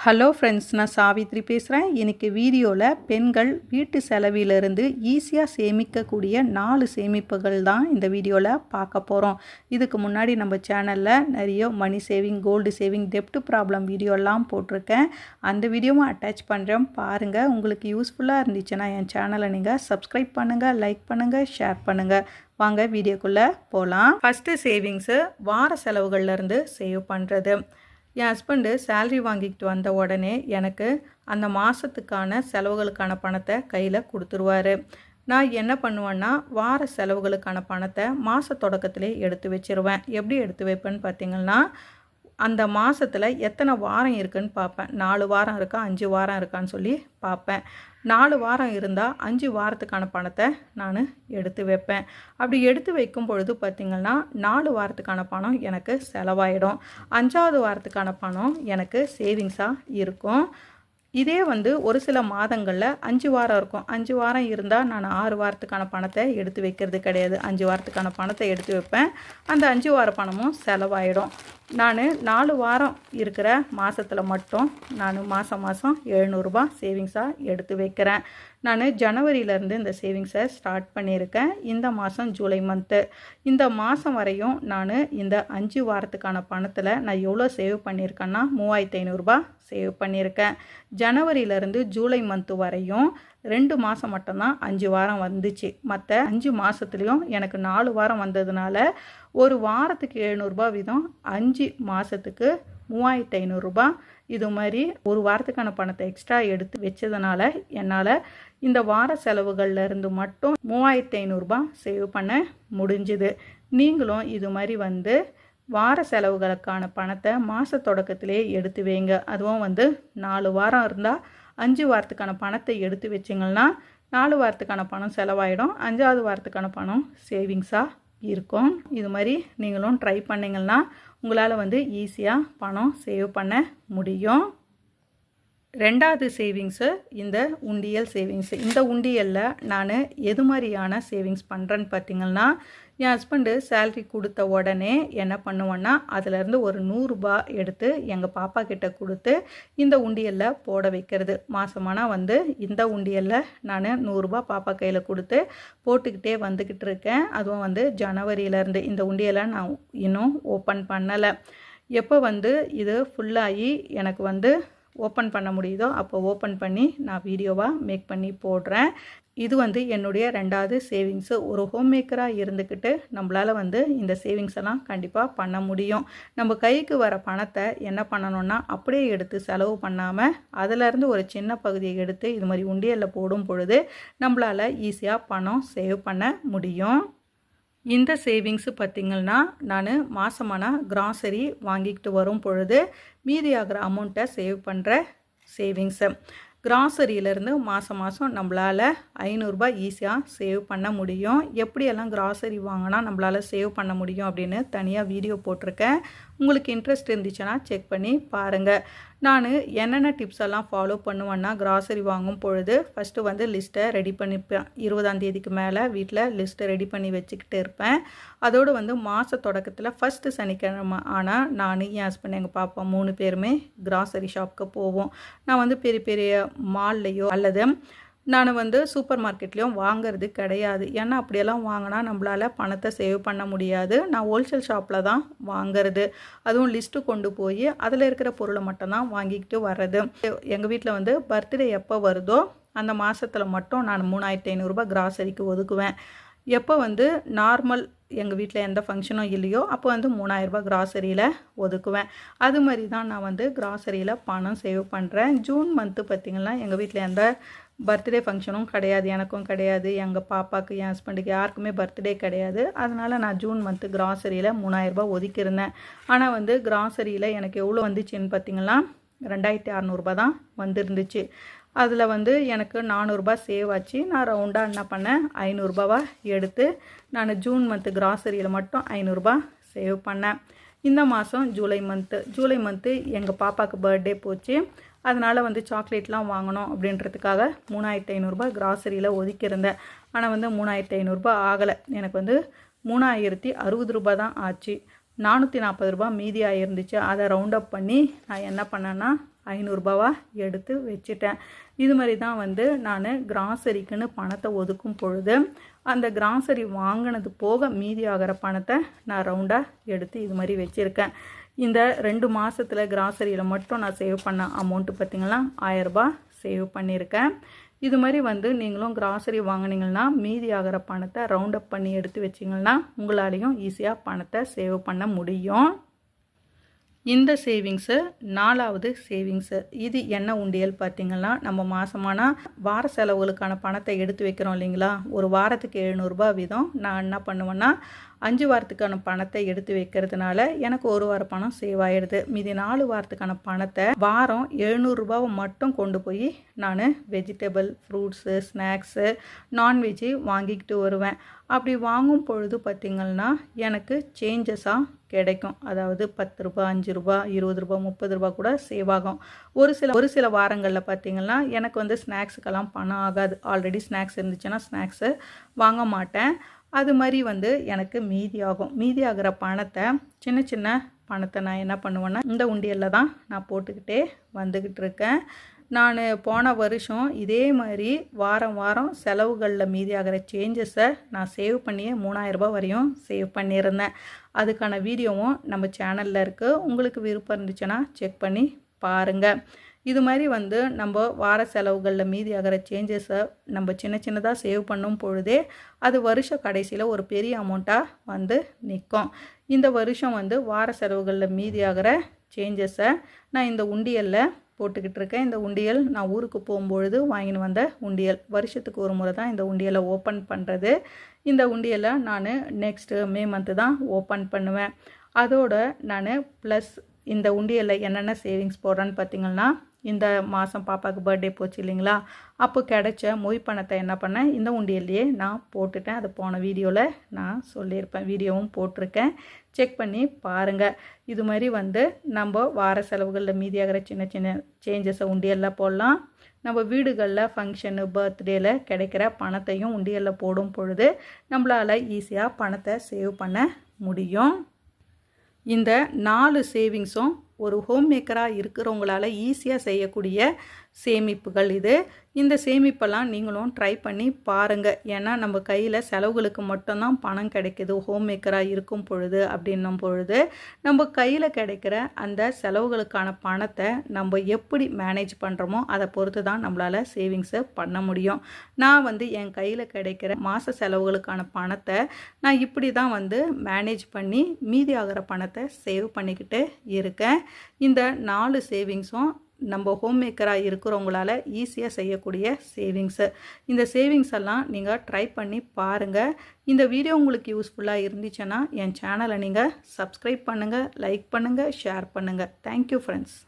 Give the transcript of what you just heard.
Hello friends நான் சாவித்ரி பேசுகிறேன் இன்றைக்கி வீடியோவில் பெண்கள் வீட்டு செலவிலிருந்து ஈஸியாக சேமிக்கக்கூடிய நாலு சேமிப்புகள் தான் இந்த வீடியோவில் பார்க்க போகிறோம் இதுக்கு முன்னாடி நம்ம சேனலில் நிறைய மணி சேவிங் கோல்டு சேவிங் டெப்ட் ப்ராப்ளம் வீடியோலாம் போட்டிருக்கேன். அந்த வீடியோவும் அட்டாச் பண்ணுறேன் பாருங்கள் உங்களுக்கு யூஸ்ஃபுல்லாக இருந்துச்சுன்னா என் சேனலை நீங்கள் சப்ஸ்கிரைப் பண்ணுங்கள் லைக் பண்ணுங்கள் ஷேர் பண்ணுங்கள் வாங்க வீடியோக்குள்ளே போகலாம் ஃபஸ்ட்டு சேவிங்ஸு வார செலவுகள்லேருந்து சேவ் பண்ணுறது என் ஹஸ்பண்டு சேல்ரி வாங்கிக்கிட்டு வந்த உடனே எனக்கு அந்த மாதத்துக்கான செலவுகளுக்கான பணத்தை கையில் கொடுத்துருவாரு. நான் என்ன பண்ணுவேன்னா வார செலவுகளுக்கான பணத்தை மாத தொடக்கத்திலே எடுத்து வச்சிருவேன். எப்படி எடுத்து வைப்பேன்னு பார்த்தீங்கன்னா அந்த மாதத்தில் எத்தனை வாரம் இருக்குன்னு பார்ப்பேன். நாலு வாரம் இருக்கா அஞ்சு வாரம் இருக்கான்னு சொல்லி பார்ப்பேன். நாலு வாரம் இருந்தால் அஞ்சு வாரத்துக்கான பணத்தை நான் எடுத்து வைப்பேன். அப்படி எடுத்து வைக்கும் பொழுது பார்த்திங்கன்னா நாலு வாரத்துக்கான பணம் எனக்கு செலவாயிடும். அஞ்சாவது வாரத்துக்கான பணம் எனக்கு சேவிங்ஸாக இருக்கும். இதே வந்து ஒரு சில மாதங்களில் அஞ்சு வாரம் இருக்கும். அஞ்சு வாரம் இருந்தால் நான் ஆறு வாரத்துக்கான பணத்தை எடுத்து வைக்கிறது கிடையாது. அஞ்சு வாரத்துக்கான பணத்தை எடுத்து வைப்பேன். அந்த அஞ்சு வார பணமும் செலவாயிடும். நான் நாலு வாரம் இருக்கிற மாதத்தில் மட்டும் நான் மாதம் மாதம் எழுநூறுபா சேவிங்ஸாக எடுத்து வைக்கிறேன். நான் ஜனவரியிலேருந்து இந்த சேவிங்ஸை ஸ்டார்ட் பண்ணியிருக்கேன். இந்த மாதம் ஜூலை மந்த்து. இந்த மாதம் வரையும் நான் இந்த அஞ்சு வாரத்துக்கான பணத்தில் நான் எவ்வளோ சேவ் பண்ணியிருக்கேன்னா மூவாயிரத்து ஐநூறுரூபா சேவ் பண்ணியிருக்கேன். ஜனவரியிலேருந்து ஜூலை மந்த்து வரையும் ரெண்டு மாதம் மட்டும்தான் அஞ்சு வாரம் வந்துச்சு. மற்ற அஞ்சு மாதத்துலேயும் எனக்கு நாலு வாரம் வந்ததுனால ஒரு வாரத்துக்கு எழுநூறுபா வீதம் அஞ்சு மாதத்துக்கு மூவாயிரத்து ஐநூறுரூபா இது மாதிரி ஒரு வாரத்துக்கான பணத்தை எக்ஸ்ட்ரா எடுத்து வச்சதுனால என்னால் இந்த வார செலவுகளில் இருந்து மட்டும் மூவாயிரத்து ஐநூறுரூபா சேவ் பண்ண முடிஞ்சுது. நீங்களும் இது மாதிரி வந்து வார செலவுகளுக்கான பணத்தை மாத தொடக்கத்திலே எடுத்து வைங்க. அதுவும் வந்து நாலு வாரம் இருந்தால் அஞ்சு வாரத்துக்கான பணத்தை எடுத்து வச்சிங்கன்னா நாலு வாரத்துக்கான பணம் செலவாயிடும். அஞ்சாவது வாரத்துக்கான பணம் சேவிங்ஸாக இருக்கும். இது மாதிரி நீங்களும் ட்ரை பண்ணிங்கன்னா உங்களால் வந்து ஈஸியாக பணம் சேவ் பண்ண முடியும். ரெண்டாவது சேவிங்ஸு இந்த உண்டியல் சேவிங்ஸு இந்த உண்டியலில் நான் எது மாதிரியான சேவிங்ஸ் பண்ணுறேன்னு பார்த்தீங்கன்னா என் ஹஸ்பண்டு சேல்ரி கொடுத்த உடனே என்ன பண்ணுவேன்னா அதிலேருந்து ஒரு நூறுரூபா எடுத்து எங்கள் பாப்பா கிட்ட கொடுத்து இந்த உண்டியலில் போட வைக்கிறது. மாதமானால் வந்து இந்த உண்டியலில் நான் நூறுரூபா பாப்பா கையில் கொடுத்து போட்டுக்கிட்டே வந்துக்கிட்டு இருக்கேன். அதுவும் வந்து ஜனவரியிலேருந்து இந்த உண்டியலை நான் இன்னும் ஓப்பன் பண்ணலை. எப்போ வந்து இது ஃபுல்லாகி எனக்கு வந்து ஓப்பன் பண்ண முடியுதோ அப்போ ஓப்பன் பண்ணி நான் வீடியோவாக மேக் பண்ணி போடுறேன். இது வந்து என்னுடைய ரெண்டாவது சேவிங்ஸு. ஒரு ஹோம் மேக்கராக இருந்துக்கிட்டு நம்மளால் வந்து இந்த சேவிங்ஸ் எல்லாம் கண்டிப்பாக பண்ண முடியும். நம்ம கைக்கு வர பணத்தை என்ன பண்ணணும்னா அப்படியே எடுத்து செலவு பண்ணாமல் அதிலேருந்து ஒரு சின்ன பகுதியை எடுத்து இது மாதிரி உண்டியலில் போடும் பொழுது நம்மளால் ஈஸியாக பணம் சேவ் பண்ண முடியும். இந்த சேவிங்ஸு பார்த்திங்கன்னா நான் மாதமான கிராசரி வாங்கிக்கிட்டு வரும் பொழுது மீதியாகிற அமௌண்ட்டை சேவ் பண்ணுற சேவிங்ஸு கிராசரியிலேருந்து மாதம் மாதம் நம்மளால் ஐநூறுரூபா ஈஸியாக சேவ் பண்ண முடியும். எப்படியெல்லாம் கிராசரி வாங்கினா நம்மளால் சேவ் பண்ண முடியும் அப்படின்னு தனியாக வீடியோ போட்டிருக்கேன். உங்களுக்கு இன்ட்ரெஸ்ட் இருந்துச்சுன்னா செக் பண்ணி பாருங்கள் நான் என்னென்ன டிப்ஸ் எல்லாம் ஃபாலோ பண்ணுவேன்னா கிராசரி வாங்கும் பொழுது ஃபஸ்ட்டு வந்து லிஸ்ட்டை ரெடி பண்ணிப்பேன். இருபதாம் தேதிக்கு மேலே வீட்டில் லிஸ்ட்டை ரெடி பண்ணி வச்சுக்கிட்டு இருப்பேன். அதோடு வந்து மாத தொடக்கத்தில் ஃபஸ்ட்டு சனிக்கிழமை ஆனால் நான் என் ஹஸ்பண்ட் எங்கள் பாப்பா மூணு பேருமே கிராசரி ஷாப்புக்கு போவோம். நான் வந்து பெரிய பெரிய மால்லையோ அல்லது நான் வந்து சூப்பர் மார்க்கெட்லேயும் வாங்கிறது கிடையாது. ஏன்னா அப்படியெல்லாம் வாங்கினா நம்மளால் பணத்தை சேவ் பண்ண முடியாது. நான் ஹோல்சேல் ஷாப்பில் தான் வாங்கிறது. அதுவும் லிஸ்ட்டு கொண்டு போய் அதில் இருக்கிற பொருளை மட்டும்தான் வாங்கிக்கிட்டு வர்றது. எங்கள் வீட்டில் வந்து பர்த்டே எப்போ வருதோ அந்த மாதத்தில் மட்டும் நான் மூணாயிரத்தி ஐநூறுரூபா கிராசரிக்கு ஒதுக்குவேன். எப்போ வந்து நார்மல் எங்கள் வீட்டில் எந்த ஃபங்க்ஷனும் இல்லையோ அப்போ வந்து மூணாயிரரூபா கிராசரியில் ஒதுக்குவேன். அது மாதிரி தான் நான் வந்து கிராசரியில் பணம் சேவ் பண்ணுறேன் ஜூன் மந்த்து பார்த்திங்கன்னா எங்கள் வீட்டில் எந்த பர்த்டே ஃபங்க்ஷனும் கிடையாது. எனக்கும் கிடையாது. எங்கள் பாப்பாவுக்கு என் ஹஸ்பண்டுக்கு யாருக்குமே பர்த்டே கிடையாது. அதனால் நான் ஜூன் மந்த்து கிராசரியில் மூணாயிரரூபா ஒதுக்கியிருந்தேன். ஆனால் வந்து கிராசரியில் எனக்கு எவ்வளோ வந்துச்சுன்னு பார்த்திங்கன்னா ரெண்டாயிரத்தி அறநூறுபா தான் வந்துருந்துச்சு. அதில் வந்து எனக்கு நானூறுரூபா சேவ் ஆச்சு. நான் ரவுண்டாக என்ன பண்ணேன்? ஐநூறுரூபாவாக எடுத்து நான் ஜூன் மந்த்து கிராசரியில் மட்டும் ஐநூறுரூபா சேவ் பண்ணேன். இந்த மாதம் ஜூலை மந்த்து ஜூலை மந்த்து எங்கள் பாப்பாவுக்கு பர்த்டே போச்சு. அதனால் வந்து சாக்லேட்லாம் வாங்கணும் அப்படின்றதுக்காக மூணாயிரத்தி ஐநூறுரூபா கிராசரியில் ஒதுக்கியிருந்தேன் ஆனால் வந்து மூணாயிரத்து ஐநூறுரூபா ஆகலை. எனக்கு வந்து மூணாயிரத்தி அறுபது ரூபா தான் ஆச்சு. நானூற்றி நாற்பது ரூபா மீதி ஆகிருந்துச்சு அதை ரவுண்டப் பண்ணி நான் என்ன பண்ணேன்னா ஐநூறுரூபாவா எடுத்து வச்சுட்டேன். இது மாதிரி தான் வந்து நான் கிராசரிக்குன்னு பணத்தை ஒதுக்கும் பொழுது அந்த கிராசரி வாங்கினது போக மீதி ஆகிற பணத்தை நான் ரவுண்டாக எடுத்து இது மாதிரி வச்சுருக்கேன். இந்த ரெண்டு மாதத்தில் கிராசரியில் மட்டும் நான் சேவ் பண்ண அமௌண்ட்டு பார்த்திங்கன்னா ஆயரரூபா சேவ் பண்ணியிருக்கேன் இது மாதிரி வந்து நீங்களும் கிராசரி வாங்கினீங்கன்னா மீதி ஆகிற பணத்தை ரவுண்ட் அப் பண்ணி எடுத்து வச்சிங்கன்னா உங்களாலேயும் ஈஸியாக பணத்தை சேவ் பண்ண முடியும். இந்த சேவிங்ஸு நாலாவது சேவிங்ஸு இது என்ன உண்டியல் பார்த்திங்கன்னா நம்ம மாதமானா வார செலவுகளுக்கான பணத்தை எடுத்து வைக்கிறோம் இல்லைங்களா? ஒரு வாரத்துக்கு எழுநூறுபா வீதம் நான் என்ன பண்ணுவேன்னா அஞ்சு வாரத்துக்கான பணத்தை எடுத்து வைக்கிறதுனால எனக்கு ஒரு வார பணம் சேவ் ஆகிடுது மீதி நாலு வாரத்துக்கான பணத்தை வாரம் எழுநூறுரூபாவை மட்டும் கொண்டு போய் நான் வெஜிடபிள் ஃப்ரூட்ஸு ஸ்நாக்ஸு நான்வெஜ்ஜு வாங்கிக்கிட்டு வருவேன். அப்படி வாங்கும் பொழுது பார்த்திங்கன்னா எனக்கு சேஞ்சஸாக கிடைக்கும். அதாவது பத்து ரூபா அஞ்சு ரூபா இருபது ரூபா முப்பது ரூபா கூட சேவ் ஆகும். ஒரு சில ஒரு சில வாரங்களில் பார்த்திங்கன்னா எனக்கு வந்து ஸ்நாக்ஸுக்கெல்லாம் பணம் ஆகாது. ஆல்ரெடி ஸ்நாக்ஸ் இருந்துச்சுன்னா ஸ்நாக்ஸு வாங்க மாட்டேன். அது மாதிரி வந்து எனக்கு மீதி ஆகும் மீதி ஆகிற பணத்தை சின்ன சின்ன பணத்தை நான் என்ன பண்ணுவேன்னா இந்த உண்டியலில் தான் நான் போட்டுக்கிட்டே வந்துக்கிட்டு இருக்கேன். நான் போன வருஷம் இதே மாதிரி வாரம் வாரம் செலவுகளில் மீதி ஆகிற சேஞ்சஸை நான் சேவ் பண்ணியே மூணாயிரரூபா வரையும் சேவ் பண்ணியிருந்தேன். அதுக்கான வீடியோவும் நம்ம சேனலில் இருக்குது உங்களுக்கு விருப்பம் இருந்துச்சுன்னா செக் பண்ணி பாருங்கள் இது மாதிரி வந்து நம்ம வார செலவுகளில் மீதி ஆகிற சேஞ்சஸை நம்ம சின்ன சின்னதாக சேவ் பண்ணும் பொழுதே அது வருஷ கடைசியில் ஒரு பெரிய அமௌண்ட்டாக வந்து நிற்கும் இந்த வருஷம் வந்து வார செலவுகளில் மீதி ஆகிற சேஞ்சஸை நான் இந்த உண்டியலில் போட்டுக்கிட்டு இருக்கேன். இந்த உண்டியல் நான் ஊருக்கு போகும்பொழுது வாங்கின்னு வந்த உண்டியல். வருஷத்துக்கு ஒரு முறை தான் இந்த உண்டியலை ஓப்பன் பண்ணுறது இந்த உண்டியலை நான் நெக்ஸ்ட்டு மே மந்த்து தான் ஓப்பன் பண்ணுவேன். அதோட நான் ப்ளஸ் இந்த உண்டியலில் என்னென்ன சேவிங்ஸ் போடுறேன்னு பார்த்தீங்கன்னா இந்த மாதம் பாப்பாவுக்கு பர்த்டே போச்சு இல்லைங்களா? அப்போ கிடைச்ச மொய் பணத்தை என்ன பண்ணேன்? இந்த உண்டியல்லையே நான் போட்டுட்டேன். அது போன வீடியோவில் நான் சொல்லியிருப்பேன். வீடியோவும் போட்டிருக்கேன். செக் பண்ணி பாருங்கள் இது மாதிரி வந்து நம்ம வார செலவுகளில் மீதியாகிற சின்ன சின்ன சேஞ்சஸை உண்டியலில் போடலாம். நம்ம வீடுகளில் ஃபங்க்ஷனு பர்த்டேயில் கிடைக்கிற பணத்தையும் உண்டியலில் போடும் பொழுது நம்மளால் ஈஸியாக பணத்தை சேவ் பண்ண முடியும். இந்த நாலு சேவிங்ஸும் ஒரு ஹோம் மேக்கராக இருக்கிறவங்களால ஈஸியாக செய்யக்கூடிய சேமிப்புகள் இது. இந்த சேமிப்பெல்லாம் நீங்களும் ட்ரை பண்ணி பாருங்கள் ஏன்னா நம்ம கையில் செலவுகளுக்கு மட்டும்தான் பணம் கிடைக்கிது. ஹோம் மேக்கராக இருக்கும் பொழுது அப்படின்னும் பொழுது நம்ம கையில் கிடைக்கிற அந்த செலவுகளுக்கான பணத்தை நம்ம எப்படி மேனேஜ் பண்ணுறோமோ அதை பொறுத்து தான் நம்மளால் சேவிங்ஸை பண்ண முடியும். நான் வந்து என் கையில் கிடைக்கிற மாத செலவுகளுக்கான பணத்தை நான் இப்படி தான் வந்து மேனேஜ் பண்ணி மீதி ஆகிற பணத்தை சேவ் பண்ணிக்கிட்டு இருக்கேன். இந்த நாலு சேவிங்ஸும் நம்ம ஹோம் மேக்கராக இருக்கிறவங்களால ஈஸியாக செய்யக்கூடிய சேவிங்ஸு இந்த சேவிங்ஸ் எல்லாம் நீங்கள் ட்ரை பண்ணி பாருங்கள் இந்த வீடியோ உங்களுக்கு யூஸ்ஃபுல்லாக இருந்துச்சுன்னா என் சேனலை நீங்கள் சப்ஸ்கிரைப் பண்ணுங்கள் லைக் பண்ணுங்கள் ஷேர் பண்ணுங்கள் தேங்க்யூ ஃப்ரெண்ட்ஸ்